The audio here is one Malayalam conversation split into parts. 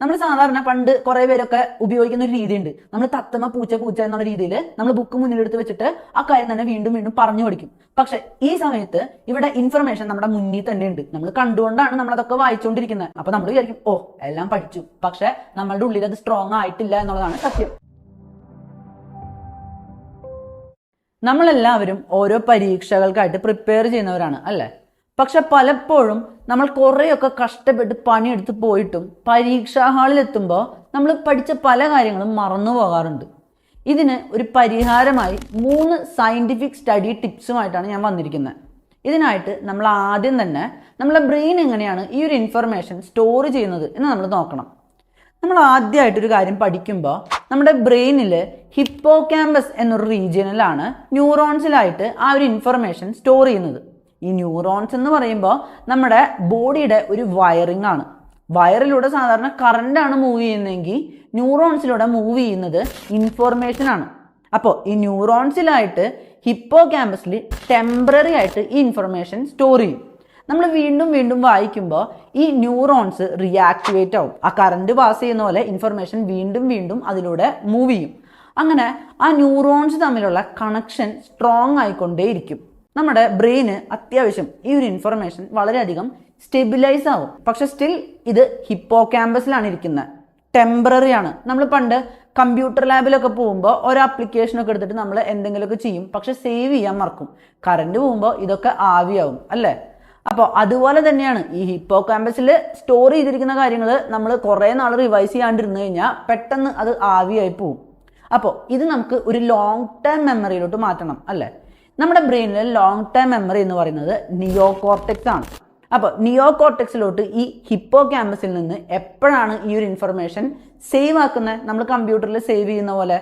നമ്മൾ സാധാരണ പണ്ട് കുറെ പേരൊക്കെ ഉപയോഗിക്കുന്ന ഒരു രീതിയുണ്ട്. നമ്മൾ തത്തമ്മ പൂച്ച പൂച്ച എന്നുള്ള രീതിയിൽ നമ്മൾ ബുക്ക് മുന്നിലെടുത്ത് വെച്ചിട്ട് ആ കാര്യം തന്നെ വീണ്ടും വീണ്ടും പറഞ്ഞു പഠിക്കും. പക്ഷെ ഈ സമയത്ത് ഇവിടെ ഇൻഫർമേഷൻ നമ്മുടെ മുന്നിൽ തന്നെ ഉണ്ട്. നമ്മൾ കണ്ടുകൊണ്ടാണ് നമ്മൾ അതൊക്കെ വായിച്ചുകൊണ്ടിരിക്കുന്നത് അപ്പൊ നമ്മൾ വിചാരിക്കും ഓ എല്ലാം പഠിച്ചു. പക്ഷെ നമ്മളുടെ ഉള്ളിൽ അത് സ്ട്രോങ് ആയിട്ടില്ല എന്നുള്ളതാണ് സത്യം. നമ്മളെല്ലാവരും ഓരോ പരീക്ഷകൾക്കായിട്ട് പ്രിപ്പയർ ചെയ്യുന്നവരാണ് അല്ലേ? പക്ഷെ പലപ്പോഴും നമ്മൾ കുറേയൊക്കെ കഷ്ടപ്പെട്ട് പണിയെടുത്ത് പോയിട്ടും പരീക്ഷാ ഹാളിൽ എത്തുമ്പോൾ നമ്മൾ പഠിച്ച പല കാര്യങ്ങളും മറന്നു പോകാറുണ്ട്. ഇതിന് ഒരു പരിഹാരമായി മൂന്ന് സയന്റിഫിക് സ്റ്റഡി ടിപ്സുമായിട്ടാണ് ഞാൻ വന്നിരിക്കുന്നത്. ഇതിനായിട്ട് നമ്മൾ ആദ്യം തന്നെ നമ്മളെ ബ്രെയിൻ എങ്ങനെയാണ് ഈ ഒരു ഇൻഫർമേഷൻ സ്റ്റോർ ചെയ്യുന്നത് എന്ന് നമ്മൾ നോക്കണം. നമ്മൾ ആദ്യമായിട്ടൊരു കാര്യം പഠിക്കുമ്പോൾ നമ്മുടെ ബ്രെയിനിൽ ഹിപ്പോ ക്യാമ്പസ് എന്നൊരു റീജിയനിലാണ് ന്യൂറോൺസിലായിട്ട് ആ ഒരു ഇൻഫർമേഷൻ സ്റ്റോർ ചെയ്യുന്നത്. ഈ ന്യൂറോൺസ് എന്ന് പറയുമ്പോൾ നമ്മുടെ ബോഡിയുടെ ഒരു വയറിംഗ് ആണ്. വയറിലൂടെ സാധാരണ കറണ്ട് ആണ് മൂവ് ചെയ്യുന്നതെങ്കിൽ ന്യൂറോൺസിലൂടെ മൂവ് ചെയ്യുന്നത് ഇൻഫോർമേഷൻ ആണ്. അപ്പോൾ ഈ ന്യൂറോൺസിലായിട്ട് ഹിപ്പോ ക്യാമ്പസിൽ ടെമ്പററി ആയിട്ട് ഈ ഇൻഫർമേഷൻ സ്റ്റോർ ചെയ്യും. നമ്മൾ വീണ്ടും വീണ്ടും വായിക്കുമ്പോൾ ഈ ന്യൂറോൺസ് റിയാക്ടിവേറ്റ് ആവും. ആ കറണ്ട് പാസ് ചെയ്യുന്ന പോലെ ഇൻഫർമേഷൻ വീണ്ടും വീണ്ടും അതിലൂടെ മൂവ് ചെയ്യും. അങ്ങനെ ആ ന്യൂറോൺസ് തമ്മിലുള്ള കണക്ഷൻ സ്ട്രോങ് ആയിക്കൊണ്ടേയിരിക്കും. നമ്മുടെ ബ്രെയിന് അത്യാവശ്യം ഈ ഒരു ഇൻഫർമേഷൻ വളരെയധികം സ്റ്റെബിലൈസ് ആവും. പക്ഷെ സ്റ്റിൽ ഇത് ഹിപ്പോ ക്യാമ്പസിലാണ് ഇരിക്കുന്നത് ടെമ്പററി ആണ്. നമ്മൾ പണ്ട് കമ്പ്യൂട്ടർ ലാബിലൊക്കെ പോകുമ്പോൾ ഒരു ആപ്ലിക്കേഷൻ ഒക്കെ എടുത്തിട്ട് നമ്മൾ എന്തെങ്കിലുമൊക്കെ ചെയ്യും. പക്ഷെ സേവ് ചെയ്യാൻ മറക്കും. കറണ്ട് പോകുമ്പോൾ ഇതൊക്കെ ആവിയാവും അല്ലേ? അപ്പോൾ അതുപോലെ തന്നെയാണ് ഈ ഹിപ്പോ ക്യാമ്പസിൽ സ്റ്റോർ ചെയ്തിരിക്കുന്ന കാര്യങ്ങൾ നമ്മൾ കുറേ നാൾ റിവൈസ് ചെയ്യാണ്ടിരുന്നു കഴിഞ്ഞാൽ പെട്ടെന്ന് അത് ആവിയായി പോവും. അപ്പോൾ ഇത് നമുക്ക് ഒരു ലോങ് ടേം മെമ്മറിയിലോട്ട് മാറ്റണം അല്ലേ? നമ്മുടെ ബ്രെയിനിലെ ലോങ് ടേം മെമ്മറി എന്ന് പറയുന്നത് നിയോ കോർട്ടെക്സ് ആണ്. അപ്പോൾ നിയോ കോർട്ടെക്സിലോട്ട് ഈ ഹിപ്പോ ക്യാമ്പസിൽ നിന്ന് എപ്പോഴാണ് ഈ ഒരു ഇൻഫർമേഷൻ സേവ് ആക്കുന്നത് നമ്മൾ കമ്പ്യൂട്ടറിൽ സേവ് ചെയ്യുന്ന പോലെ.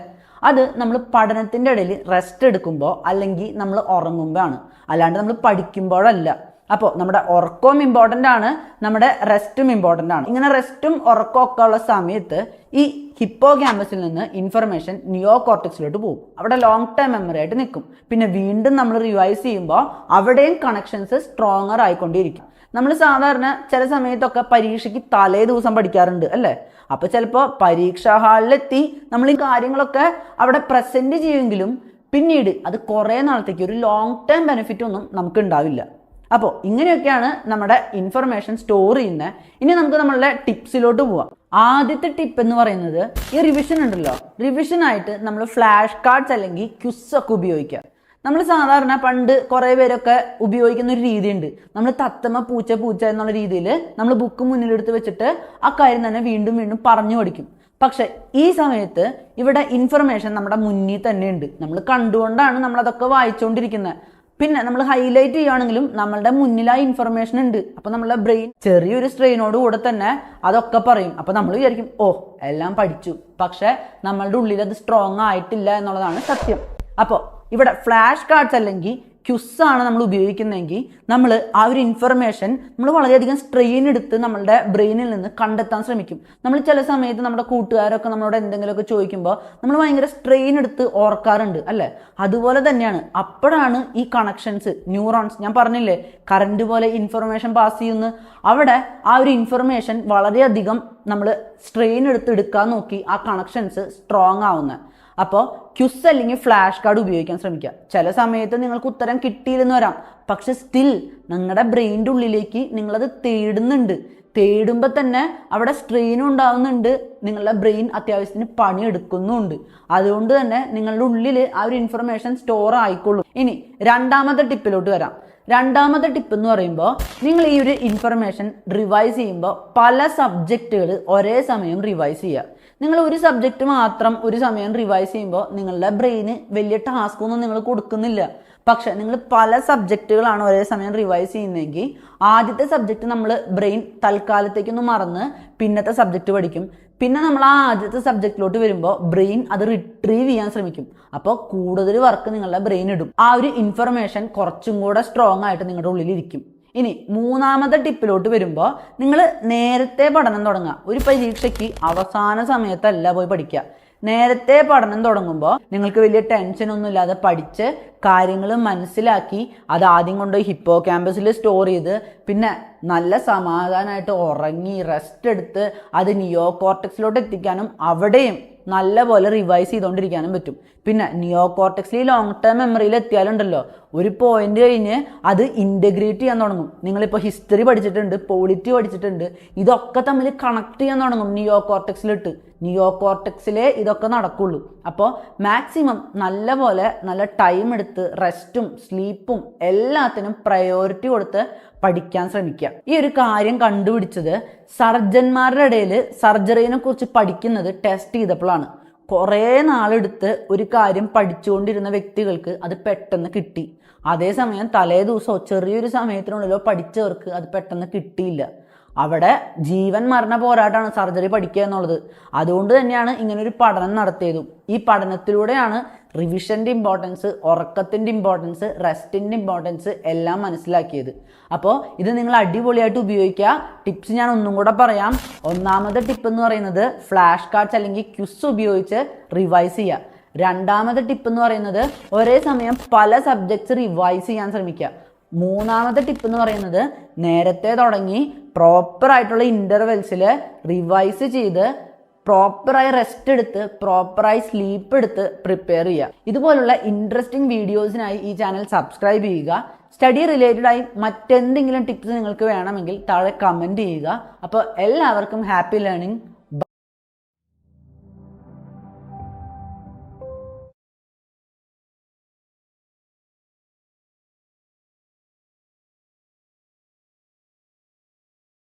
അത് നമ്മൾ പഠനത്തിന്റെ ഇടയിൽ റെസ്റ്റ് എടുക്കുമ്പോൾ അല്ലെങ്കിൽ നമ്മൾ ഉറങ്ങുമ്പോഴാണ് അല്ലാണ്ട് നമ്മൾ പഠിക്കുമ്പോഴല്ല. അപ്പോൾ നമ്മുടെ ഉറക്കവും ഇമ്പോർട്ടന്റ് ആണ് നമ്മുടെ റെസ്റ്റും ഇമ്പോർട്ടന്റ് ആണ്. ഇങ്ങനെ റെസ്റ്റും ഉറക്കവും ഒക്കെ ഉള്ള സമയത്ത് ഈ ഹിപ്പോ ക്യാമ്പസിൽ നിന്ന് ഇൻഫർമേഷൻ നിയോ കോർട്ടക്സിലോട്ട് പോകും. അവിടെ ലോങ് ടേം മെമ്മറി ആയിട്ട് നിൽക്കും. പിന്നെ വീണ്ടും നമ്മൾ റിവൈസ് ചെയ്യുമ്പോൾ അവിടെയും കണക്ഷൻസ് സ്ട്രോങ്ങർ ആയിക്കൊണ്ടിരിക്കും. നമ്മൾ സാധാരണ ചില സമയത്തൊക്കെ പരീക്ഷയ്ക്ക് തലേ ദിവസം പഠിക്കാറുണ്ട് അല്ലേ? അപ്പോൾ ചിലപ്പോൾ പരീക്ഷാ ഹാളിലെത്തി നമ്മൾ ഈ കാര്യങ്ങളൊക്കെ അവിടെ പ്രസന്റ് ചെയ്യുമെങ്കിലും പിന്നീട് അത് കുറേ നാളത്തേക്ക് ഒരു ലോങ് ടേം ബെനിഫിറ്റ് ഒന്നും നമുക്ക് ഉണ്ടാവില്ല. അപ്പോൾ ഇങ്ങനെയൊക്കെയാണ് നമ്മുടെ ഇൻഫർമേഷൻ സ്റ്റോർ ചെയ്യുന്നത്. ഇനി നമുക്ക് നമ്മളുടെ ടിപ്സിലോട്ട് പോവാം. ആദ്യത്തെ ടിപ്പ് എന്ന് പറയുന്നത് ഈ റിവിഷൻ ഉണ്ടല്ലോ. റിവിഷനായിട്ട് നമ്മൾ ഫ്ലാഷ് കാർഡ്സ് അല്ലെങ്കിൽ ക്യുസ് ഒക്കെ ഉപയോഗിക്കാം നമ്മൾ സാധാരണ പണ്ട് കുറേ പേരൊക്കെ ഉപയോഗിക്കുന്ന ഒരു രീതിയുണ്ട്. നമ്മൾ തത്തമ്മ പൂച്ച പൂച്ച എന്നുള്ള രീതിയിൽ നമ്മൾ ബുക്ക് മുന്നിലെടുത്ത് വെച്ചിട്ട് ആ കാര്യം തന്നെ വീണ്ടും വീണ്ടും പറഞ്ഞു പഠിക്കും. പക്ഷെ ഈ സമയത്ത് ഇവിടെ ഇൻഫർമേഷൻ നമ്മുടെ മുന്നിൽ തന്നെ ഉണ്ട് നമ്മൾ കണ്ടുകൊണ്ടാണ് നമ്മൾ അതൊക്കെ വായിച്ചുകൊണ്ടിരിക്കുന്നത് പിന്നെ നമ്മൾ ഹൈലൈറ്റ് ചെയ്യുകയാണെങ്കിലും നമ്മളുടെ മുന്നിലായി ഇൻഫർമേഷൻ ഉണ്ട്. അപ്പൊ നമ്മളുടെ ബ്രെയിൻ ചെറിയൊരു സ്ട്രെയിനോട് കൂടെ തന്നെ അതൊക്കെ പറയും. അപ്പൊ നമ്മൾ വിചാരിക്കും ഓ എല്ലാം പഠിച്ചു. പക്ഷെ നമ്മളുടെ ഉള്ളിൽ അത് സ്ട്രോങ് ആയിട്ടില്ല എന്നുള്ളതാണ് സത്യം. അപ്പോൾ ഇവിടെ ഫ്ലാഷ് കാർഡ്സ് അല്ലെങ്കിൽ ക്യുസ് ആണ് നമ്മൾ ഉപയോഗിക്കുന്നതെങ്കിൽ നമ്മൾ ആ ഒരു ഇൻഫർമേഷൻ നമ്മൾ വളരെയധികം സ്ട്രെയിൻ എടുത്ത് നമ്മളുടെ ബ്രെയിനിൽ നിന്ന് കണ്ടെത്താൻ ശ്രമിക്കും. നമ്മൾ ചില സമയത്ത് നമ്മുടെ കൂട്ടുകാരൊക്കെ നമ്മളോട് എന്തെങ്കിലുമൊക്കെ ചോദിക്കുമ്പോൾ നമ്മൾ ഭയങ്കര സ്ട്രെയിൻ എടുത്ത് ഓർക്കാറുണ്ട് അല്ലേ? അതുപോലെ തന്നെയാണ്. അപ്പോഴാണ് ഈ കണക്ഷൻസ് ന്യൂറോൺസ് ഞാൻ പറഞ്ഞില്ലേ കറണ്ട് പോലെ ഇൻഫർമേഷൻ പാസ് ചെയ്യുന്നു. അവിടെ ആ ഒരു ഇൻഫർമേഷൻ വളരെയധികം നമ്മൾ സ്ട്രെയിൻ എടുത്ത് എടുക്കാൻ നോക്കി ആ കണക്ഷൻസ് സ്ട്രോങ് ആവുന്നത്. അപ്പോൾ ക്യുസ് അല്ലെങ്കിൽ ഫ്ലാഷ് കാർഡ് ഉപയോഗിക്കാൻ ശ്രമിക്കുക. ചില സമയത്ത് നിങ്ങൾക്ക് ഉത്തരം കിട്ടിയില്ലെന്ന് വരാം. പക്ഷെ സ്റ്റിൽ നിങ്ങളുടെ ബ്രെയിന്റെ ഉള്ളിലേക്ക് നിങ്ങളത് തേടുന്നുണ്ട്. തേടുമ്പോൾ തന്നെ അവിടെ സ്ട്രെയിൻ ഉണ്ടാവുന്നുണ്ട്. നിങ്ങളുടെ ബ്രെയിൻ അത്യാവശ്യത്തിന് പണിയെടുക്കുന്നുമുണ്ട് അതുകൊണ്ട് തന്നെ നിങ്ങളുടെ ഉള്ളിൽ ആ ഒരു ഇൻഫർമേഷൻ സ്റ്റോർ ആയിക്കൊള്ളും. ഇനി രണ്ടാമത്തെ ടിപ്പിലോട്ട് വരാം. രണ്ടാമത്തെ ടിപ്പ് എന്ന് പറയുമ്പോൾ നിങ്ങൾ ഈ ഒരു ഇൻഫർമേഷൻ റിവൈസ് ചെയ്യുമ്പോൾ പല സബ്ജക്റ്റുകൾ ഒരേ സമയം റിവൈസ് ചെയ്യുക. നിങ്ങൾ ഒരു സബ്ജക്റ്റ് മാത്രം ഒരു സമയം റിവൈസ് ചെയ്യുമ്പോൾ നിങ്ങളുടെ ബ്രെയിന് വലിയ ടാസ്ക് ഒന്നും നിങ്ങൾ കൊടുക്കുന്നില്ല. പക്ഷെ നിങ്ങൾ പല സബ്ജക്റ്റുകളാണ് ഒരേ സമയം റിവൈസ് ചെയ്യുന്നതെങ്കിൽ ആദ്യത്തെ സബ്ജക്റ്റ് നമ്മൾ ബ്രെയിൻ തൽക്കാലത്തേക്കൊന്ന് മറന്ന് പിന്നത്തെ സബ്ജക്റ്റ് പഠിക്കും. പിന്നെ നമ്മൾ ആ ആദ്യത്തെ സബ്ജക്റ്റിലോട്ട് വരുമ്പോൾ ബ്രെയിൻ അത് റിട്രീവ് ചെയ്യാൻ ശ്രമിക്കും. അപ്പോൾ കൂടുതൽ വർക്ക് നിങ്ങളുടെ ബ്രെയിൻ ഇടും. ആ ഒരു ഇൻഫർമേഷൻ കുറച്ചും കൂടെ സ്ട്രോങ് ആയിട്ട് നിങ്ങളുടെ ഉള്ളിൽ ഇരിക്കും. ഇനി മൂന്നാമത്തെ ടിപ്പിലോട്ട് വരുമ്പോൾ നിങ്ങൾ നേരത്തെ പഠനം തുടങ്ങുക. ഒരു പരീക്ഷയ്ക്ക് അവസാന സമയത്തല്ല പോയി പഠിക്കുക. നേരത്തെ പഠനം തുടങ്ങുമ്പോൾ നിങ്ങൾക്ക് വലിയ ടെൻഷൻ ഒന്നും ഇല്ലാതെ പഠിച്ച് കാര്യങ്ങൾ മനസ്സിലാക്കി അത് ആദ്യം കൊണ്ട് ഹിപ്പോ ക്യാമ്പസിൽ സ്റ്റോർ ചെയ്ത് പിന്നെ നല്ല സമാധാനമായിട്ട് ഉറങ്ങി റെസ്റ്റ് എടുത്ത് അത് നിയോ കോർട്ടക്സിലോട്ട് എത്തിക്കാനും അവിടെയും നല്ല പോലെ റിവൈസ് ചെയ്തുകൊണ്ടിരിക്കാനും പറ്റും. പിന്നെ നിയോ കോർട്ടക്സിൽ ലോങ് ടേം മെമ്മറിയിൽ എത്തിയാലുണ്ടല്ലോ ഒരു പോയിന്റ് കഴിഞ്ഞ് അത് ഇന്റഗ്രേറ്റ് ചെയ്യാൻ തുടങ്ങും. നിങ്ങളിപ്പോൾ ഹിസ്റ്ററി പഠിച്ചിട്ടുണ്ട് പോളിറ്റി പഠിച്ചിട്ടുണ്ട് ഇതൊക്കെ തമ്മിൽ കണക്ട് ചെയ്യാൻ തുടങ്ങും നിയോ കോർട്ടക്സിലിട്ട് നിയോ കോർട്ടക്സിലേ ഇതൊക്കെ നടക്കുള്ളൂ. അപ്പോൾ മാക്സിമം നല്ലപോലെ നല്ല ടൈം എടുത്ത് റെസ്റ്റും സ്ലീപ്പും എല്ലാത്തിനും പ്രയോറിറ്റി കൊടുത്ത് പഠിക്കാൻ ശ്രമിക്കുക. ഈ ഒരു കാര്യം കണ്ടുപിടിച്ചത് സർജന്മാരുടെ ഇടയിൽ സർജറിനെ കുറിച്ച് പഠിക്കുന്നത് ടെസ്റ്റ് ചെയ്തപ്പോഴാണ്. കുറേ നാളെടുത്ത് ഒരു കാര്യം പഠിച്ചുകൊണ്ടിരുന്ന വ്യക്തികൾക്ക് അത് പെട്ടെന്ന് കിട്ടി. അതേസമയം തലേ ദിവസമോ ചെറിയൊരു സമയത്തിനുള്ളിലോ പഠിച്ചവർക്ക് അത് പെട്ടെന്ന് കിട്ടിയില്ല. അവിടെ ജീവൻ മരണ പോരാട്ടമാണ് സർജറി പഠിക്കുക എന്നുള്ളത്. അതുകൊണ്ട് തന്നെയാണ് ഇങ്ങനെ ഒരു പഠനം നടത്തിയതും. ഈ പഠനത്തിലൂടെയാണ് റിവിഷന്റെ ഇമ്പോർട്ടൻസ് ഉറക്കത്തിന്റെ ഇമ്പോർട്ടൻസ് റെസ്റ്റിന്റെ ഇമ്പോർട്ടൻസ് എല്ലാം മനസ്സിലാക്കിയത്. അപ്പോൾ ഇത് നിങ്ങൾ അടിപൊളിയായിട്ട് ഉപയോഗിക്കുക. ടിപ്സ് ഞാൻ ഒന്നും കൂടെ പറയാം. ഒന്നാമത്തെ ടിപ്പ് എന്ന് പറയുന്നത് ഫ്ലാഷ് കാർഡ്സ് അല്ലെങ്കിൽ ക്യുസ് ഉപയോഗിച്ച് റിവൈസ് ചെയ്യുക. രണ്ടാമത്തെ ടിപ്പ് എന്ന് പറയുന്നത് ഒരേ സമയം പല സബ്ജക്ട്സ് റിവൈസ് ചെയ്യാൻ ശ്രമിക്കുക. മൂന്നാമത്തെ ടിപ്പ് എന്ന് പറയുന്നത് നേരത്തെ തുടങ്ങി പ്രോപ്പർ ആയിട്ടുള്ള ഇന്റർവെൽസിൽ റിവൈസ് ചെയ്ത് പ്രോപ്പറായി റെസ്റ്റ് എടുത്ത് പ്രോപ്പറായി സ്ലീപ്പ് എടുത്ത് പ്രിപ്പയർ ചെയ്യുക. ഇതുപോലുള്ള ഇൻട്രസ്റ്റിംഗ് വീഡിയോസിനായി ഈ ചാനൽ സബ്സ്ക്രൈബ് ചെയ്യുക. സ്റ്റഡി റിലേറ്റഡ് ആയി മറ്റെന്തെങ്കിലും ടിപ്സ് നിങ്ങൾക്ക് വേണമെങ്കിൽ താഴെ കമന്റ് ചെയ്യുക. അപ്പോൾ എല്ലാവർക്കും ഹാപ്പി ലേണിംഗ്